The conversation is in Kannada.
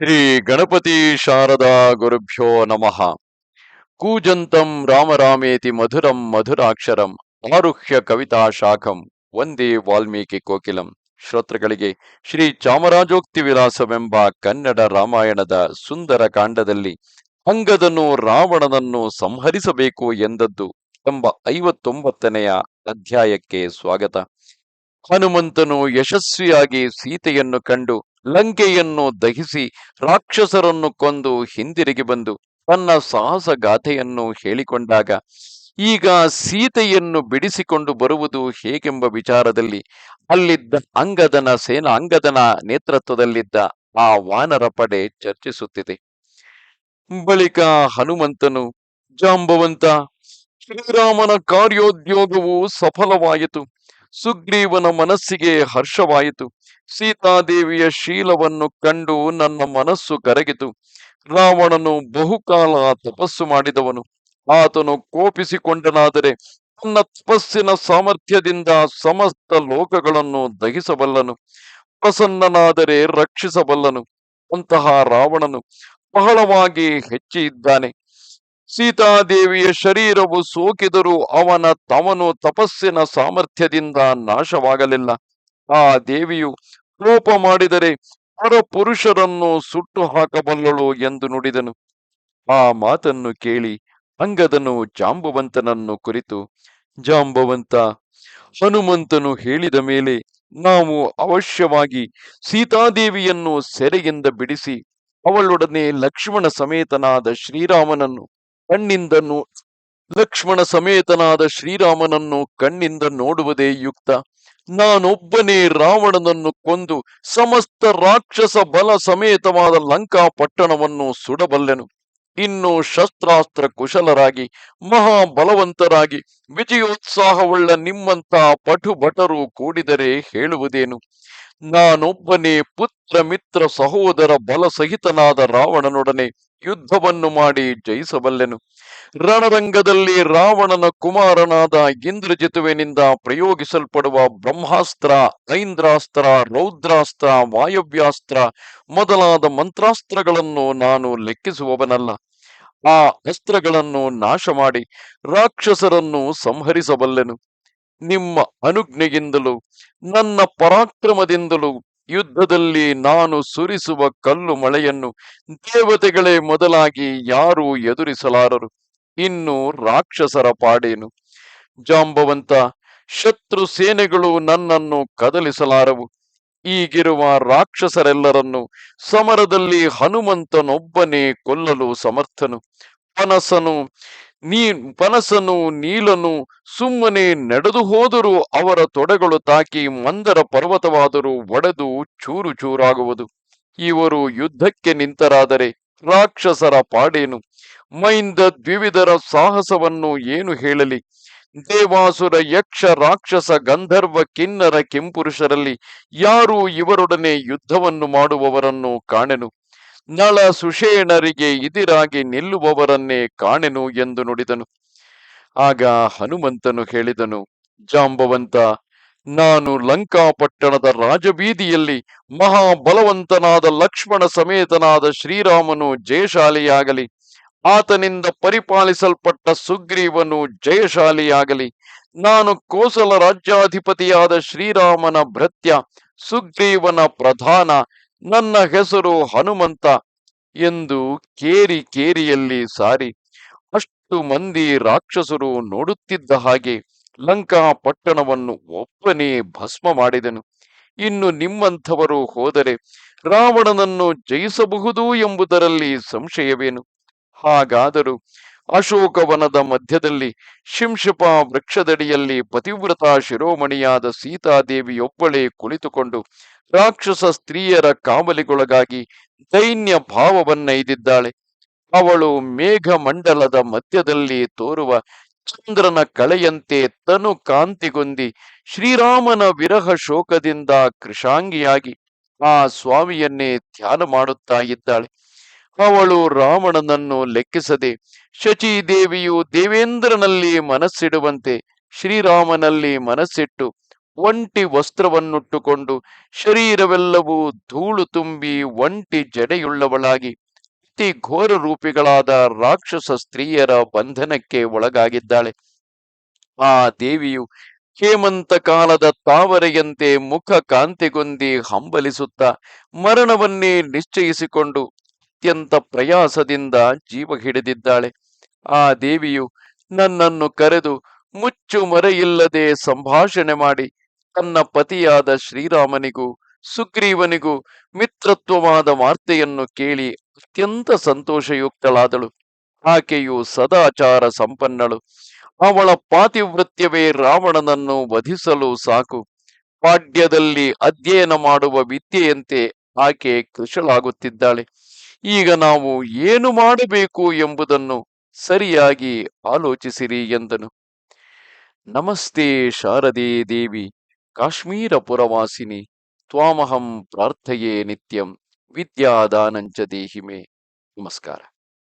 ಶ್ರೀ ಗಣಪತಿ ಶಾರದಾ ಗುರುಭ್ಯೋ ನಮಃ. ಕೂಜಂತಂ ರಾಮರಾಮೇತಿ ಮಧುರಂ ಮಧುರಾಕ್ಷರಂ ಆರುಹ್ಯ ಕವಿತಾ ಶಾಖಂ ಒಂದೇ ವಾಲ್ಮೀಕಿ ಕೋಕಿಲಂ. ಶ್ರೋತೃಗಳಿಗೆ ಶ್ರೀ ಚಾಮರಾಜೋಕ್ತಿ ವಿಲಾಸವೆಂಬ ಕನ್ನಡ ರಾಮಾಯಣದ ಸುಂದರ ಕಾಂಡದಲ್ಲಿ ಅಂಗದನ್ನು ರಾವಣನನ್ನು ಸಂಹರಿಸಬೇಕು ಎಂದದ್ದು ಎಂಬ ಐವತ್ತೊಂಬತ್ತನೆಯ ಅಧ್ಯಾಯಕ್ಕೆ ಸ್ವಾಗತ. ಹನುಮಂತನು ಯಶಸ್ವಿಯಾಗಿ ಸೀತೆಯನ್ನು ಕಂಡು ಲಂಕೆಯನ್ನು ದಹಿಸಿ ರಾಕ್ಷಸರನ್ನು ಕೊಂದು ಹಿಂದಿರುಗಿ ಬಂದು ತನ್ನ ಸಾಹಸ ಗಾಥೆಯನ್ನು ಹೇಳಿಕೊಂಡಾಗ, ಈಗ ಸೀತೆಯನ್ನು ಬಿಡಿಸಿಕೊಂಡು ಬರುವುದು ಹೇಗೆಂಬ ವಿಚಾರದಲ್ಲಿ, ಅಲ್ಲಿದ್ದ ಅಂಗದನ ಸೇನಾ, ಅಂಗದನ ನೇತೃತ್ವದಲ್ಲಿದ್ದ ಆ ವಾನರ ಪಡೆ ಚರ್ಚಿಸುತ್ತಿದೆ. ಬಳಿಕ ಹನುಮಂತನು, ಜಾಂಬವಂತ, ಶ್ರೀರಾಮನ ಕಾರ್ಯೋದ್ಯೋಗವು ಸಫಲವಾಯಿತು. ಸುಗ್ರೀವನ ಮನಸ್ಸಿಗೆ ಹರ್ಷವಾಯಿತು. ಸೀತಾದೇವಿಯ ಶೀಲವನ್ನು ಕಂಡು ನನ್ನ ಮನಸ್ಸು ಕರಗಿತು. ರಾವಣನು ಬಹುಕಾಲ ತಪಸ್ಸು ಮಾಡಿದವನು. ಆತನು ಕೋಪಿಸಿಕೊಂಡನಾದರೆ ತನ್ನ ತಪಸ್ಸಿನ ಸಾಮರ್ಥ್ಯದಿಂದ ಸಮಸ್ತ ಲೋಕಗಳನ್ನು ದಹಿಸಬಲ್ಲನು. ಪ್ರಸನ್ನನಾದರೆ ರಕ್ಷಿಸಬಲ್ಲನು. ಅಂತಹ ರಾವಣನು ಬಹಳವಾಗಿ ಹೆಚ್ಚಿ ಇದ್ದಾನೆ ಸೀತಾದೇವಿಯ ಶರೀರವು ಸೋಕಿದರೂ ಅವನ ತಮನು ತಪಸ್ಸಿನ ಸಾಮರ್ಥ್ಯದಿಂದ ನಾಶವಾಗಲಿಲ್ಲ. ಆ ದೇವಿಯು ಕೋಪ ಮಾಡಿದರೆ ಪರ ಪುರುಷರನ್ನು ಸುಟ್ಟು ಹಾಕಬಲ್ಲಳು ಎಂದು ನುಡಿದನು. ಆ ಮಾತನ್ನು ಕೇಳಿ ಅಂಗದನು ಜಾಂಬವಂತನನ್ನು ಕುರಿತು, ಜಾಂಬವಂತ, ಹನುಮಂತನು ಹೇಳಿದ ಮೇಲೆ ನಾವು ಅವಶ್ಯವಾಗಿ ಸೀತಾದೇವಿಯನ್ನು ಸೆರೆಯಿಂದ ಬಿಡಿಸಿ, ಅವಳೊಡನೆ ಲಕ್ಷ್ಮಣ ಸಮೇತನಾದ ಶ್ರೀರಾಮನನ್ನು ಕಣ್ಣಿಂದ ನೋ ಲಕ್ಷ್ಮಣ ಸಮೇತನಾದ ಶ್ರೀರಾಮನನ್ನು ಕಣ್ಣಿಂದ ನೋಡುವುದೇ ಯುಕ್ತ. ನಾನೊಬ್ಬನೇ ರಾವಣನನ್ನು ಕೊಂದು ಸಮಸ್ತ ರಾಕ್ಷಸ ಬಲ ಸಮೇತವಾದ ಲಂಕಾ ಪಟ್ಟಣವನ್ನು ಸುಡಬಲ್ಲೆನು. ಇನ್ನು ಶಸ್ತ್ರಾಸ್ತ್ರ ಕುಶಲರಾಗಿ, ಮಹಾಬಲವಂತರಾಗಿ, ವಿಜಯೋತ್ಸಾಹವುಳ್ಳ ನಿಮ್ಮಂತ ಪಟು ಭಟರು ಕೂಡಿದರೆ ಹೇಳುವುದೇನು? ನಾನೊಬ್ಬನೇ ಪುತ್ರ ಮಿತ್ರ ಸಹೋದರ ಬಲ ಸಹಿತನಾದ ರಾವಣನೊಡನೆ ಯುದ್ಧವನ್ನು ಮಾಡಿ ಜಯಿಸಬಲ್ಲೆನು. ರಣರಂಗದಲ್ಲಿ ರಾವಣನ ಕುಮಾರನಾದ ಇಂದ್ರಜಿತುವಿನಿಂದ ಪ್ರಯೋಗಿಸಲ್ಪಡುವ ಬ್ರಹ್ಮಾಸ್ತ್ರ, ಐಂದ್ರಾಸ್ತ್ರ, ರೌದ್ರಾಸ್ತ್ರ, ವಾಯವ್ಯಾಸ್ತ್ರ ಮೊದಲಾದ ಮಂತ್ರಾಸ್ತ್ರಗಳನ್ನು ನಾನು ಲೆಕ್ಕಿಸುವವನಲ್ಲ. ಆ ಅಸ್ತ್ರಗಳನ್ನು ನಾಶ ಮಾಡಿ ರಾಕ್ಷಸರನ್ನು ಸಂಹರಿಸಬಲ್ಲೆನು. ನಿಮ್ಮ ಅನುಜ್ಞೆಯಿಂದಲೂ ನನ್ನ ಪರಾಕ್ರಮದಿಂದಲೂ ಯುದ್ಧದಲ್ಲಿ ನಾನು ಸುರಿಸುವ ಕಲ್ಲು ಮಳೆಯನ್ನು ದೇವತೆಗಳೇ ಮೊದಲಾಗಿ ಯಾರು ಎದುರಿಸಲಾರರು. ಇನ್ನು ರಾಕ್ಷಸರ ಪಾಡೇನು? ಜಾಂಬವಂತ, ಶತ್ರು ಸೇನೆಗಳು ನನ್ನನ್ನು ಕದಲಿಸಲಾರವು. ಈಗಿರುವ ರಾಕ್ಷಸರೆಲ್ಲರನ್ನು ಸಮರದಲ್ಲಿ ಹನುಮಂತನೊಬ್ಬನೇ ಕೊಲ್ಲಲು ಸಮರ್ಥನು. ಪನಸನು ನೀ, ಪನಸನು ನೀಲನು ಸುಮ್ಮನೆ ನಡೆದು ಹೋದರೂ ಅವರ ತೊಡೆಗಳು ತಾಕಿ ಮಂದರ ಪರ್ವತವಾದರೂ ಒಡೆದು ಚೂರು ಚೂರಾಗುವುದು. ಇವರು ಯುದ್ಧಕ್ಕೆ ನಿಂತರಾದರೆ ರಾಕ್ಷಸರ ಪಾಡೇನು? ಮೈಂದ ದ್ವಿವಿಧರ ಸಾಹಸವನ್ನು ಏನು ಹೇಳಲಿ? ದೇವಾಸುರ ಯಕ್ಷ ರಾಕ್ಷಸ ಗಂಧರ್ವ ಕಿನ್ನರ ಕೆಂಪುರುಷರಲ್ಲಿ ಯಾರೂ ಇವರೊಡನೆ ಯುದ್ಧವನ್ನು ಮಾಡುವವರನ್ನು ಕಾಣೆನು? ನಳ ಸುಷೇಣರಿಗೆ ಇದಿರಾಗಿ ನಿಲ್ಲುವವರನ್ನೇ ಕಾಣೆನು ಎಂದು ನುಡಿದನು. ಆಗ ಹನುಮಂತನು ಹೇಳಿದನು, ಜಾಂಬವಂತ, ನಾನು ಲಂಕಾಪಟ್ಟಣದ ರಾಜಬೀದಿಯಲ್ಲಿ ಮಹಾಬಲವಂತನಾದ ಲಕ್ಷ್ಮಣ ಸಮೇತನಾದ ಶ್ರೀರಾಮನು ಜಯಶಾಲಿಯಾಗಲಿ, ಆತನಿಂದ ಪರಿಪಾಲಿಸಲ್ಪಟ್ಟ ಸುಗ್ರೀವನು ಜಯಶಾಲಿಯಾಗಲಿ, ನಾನು ಕೋಸಲ ರಾಜ್ಯಾಧಿಪತಿಯಾದ ಶ್ರೀರಾಮನ ಭೃತ್ಯ ಸುಗ್ರೀವನ ಪ್ರಧಾನ ನನ್ನ ಹೆಸರು ಹನುಮಂತ ಎಂದು ಕೇರಿ ಕೇರಿಯಲ್ಲಿ ಸಾರಿ ಅಷ್ಟು ಮಂದಿ ರಾಕ್ಷಸರು ನೋಡುತ್ತಿದ್ದ ಹಾಗೆ ಲಂಕಾ ಪಟ್ಟಣವನ್ನು ಒಬ್ಬನೇ ಭಸ್ಮ ಮಾಡಿದನು. ಇನ್ನು ನಿಮ್ಮಂಥವರು ಹೋದರೆ ರಾವಣನನ್ನು ಜಯಿಸಬಹುದು ಎಂಬುದರಲ್ಲಿ ಸಂಶಯವೇನು? ಹಾಗಾದರೂ ಅಶೋಕವನದ ಮಧ್ಯದಲ್ಲಿ ಶಿಂಶಪ ವೃಕ್ಷದಡಿಯಲ್ಲಿ ಪತಿವ್ರತ ಶಿರೋಮಣಿಯಾದ ಸೀತಾದೇವಿಯೊಬ್ಬಳೇ ಕುಳಿತುಕೊಂಡು ರಾಕ್ಷಸ ಸ್ತ್ರೀಯರ ಕಾವಲಿಗೊಳಗಾಗಿ ದೈನ್ಯ ಭಾವವನ್ನೈದಿದ್ದಾಳೆ. ಅವಳು ಮೇಘಮಂಡಲದ ಮಧ್ಯದಲ್ಲಿ ತೋರುವ ಚಂದ್ರನ ಕಳೆಯಂತೆ ತನು ಕಾಂತಿಗೊಂದಿ ಶ್ರೀರಾಮನ ವಿರಹ ಶೋಕದಿಂದ ಕೃಷಾಂಗಿಯಾಗಿ ಆ ಸ್ವಾಮಿಯನ್ನೇ ಧ್ಯಾನ ಮಾಡುತ್ತಾ ಇದ್ದಾಳೆ. ಅವಳು ರಾವಣನನ್ನು ಲೆಕ್ಕಿಸದೆ ಶಚೀದೇವಿಯು ದೇವೇಂದ್ರನಲ್ಲಿ ಮನಸ್ಸಿಡುವಂತೆ ಶ್ರೀರಾಮನಲ್ಲಿ ಮನಸ್ಸಿಟ್ಟು ಒಂಟಿ ವಸ್ತ್ರವನ್ನುಟ್ಟುಕೊಂಡು ಶರೀರವೆಲ್ಲವೂ ಧೂಳು ತುಂಬಿ ಒಂಟಿ ಜಡೆಯುಳ್ಳವಳಾಗಿ ಅತಿ ಘೋರ ರೂಪಿಗಳಾದ ರಾಕ್ಷಸ ಸ್ತ್ರೀಯರ ಬಂಧನಕ್ಕೆ ಒಳಗಾಗಿದ್ದಾಳೆ. ಆ ದೇವಿಯು ಹೇಮಂತ ಕಾಲದ ತಾವರೆಯಂತೆ ಮುಖ ಕಾಂತಿಗೊಂದಿ ಹಂಬಲಿಸುತ್ತಾ ಮರಣವನ್ನೇ ನಿಶ್ಚಯಿಸಿಕೊಂಡು ಅತ್ಯಂತ ಪ್ರಯಾಸದಿಂದ ಜೀವ ಹಿಡಿದಿದ್ದಾಳೆ. ಆ ದೇವಿಯು ನನ್ನನ್ನು ಕರೆದು, ಮುಚ್ಚು ಮರೆಯಿಲ್ಲದೆ ಸಂಭಾಷಣೆ ಮಾಡಿ. ತನ್ನ ಪತಿಯಾದ ಶ್ರೀರಾಮನಿಗೂ, ಸುಗ್ರೀವನಿಗೂ ಮಿತ್ರತ್ವವಾದ ವಾರ್ತೆಯನ್ನು ಕೇಳಿ ಅತ್ಯಂತ ಸಂತೋಷಯುಕ್ತಳಾದಳು. ಆಕೆಯು ಸದಾಚಾರ ಸಂಪನ್ನಳು. ಅವಳ ಪಾತಿವೃತ್ಯವೇ ರಾವಣನನ್ನು ವಧಿಸಲು ಸಾಕು. ಪಾಡ್ಯದಲ್ಲಿ ಅಧ್ಯಯನ ಮಾಡುವ ವಿದ್ಯೆಯಂತೆ ಆಕೆ ಕೃಶಳಾಗುತ್ತಿದ್ದಾಳೆ. ಈಗ ನಾವು ಏನು ಮಾಡಬೇಕು ಎಂಬುದನ್ನು ಸರಿಯಾಗಿ ಆಲೋಚಿಸಿರಿ ಎಂದನು. ನಮಸ್ತೆ ಶಾರದೆ ದೇವಿ, ಕಾಶ್ಮೀರ ಪುರವಾಸಿನಿ, ತ್ವಾಮಹಂ ಪ್ರಾರ್ಥಯೇ ನಿತ್ಯಂ, ವಿದ್ಯಾದಾನಂಚ ದೇಹಿಮೆ. ನಮಸ್ಕಾರ.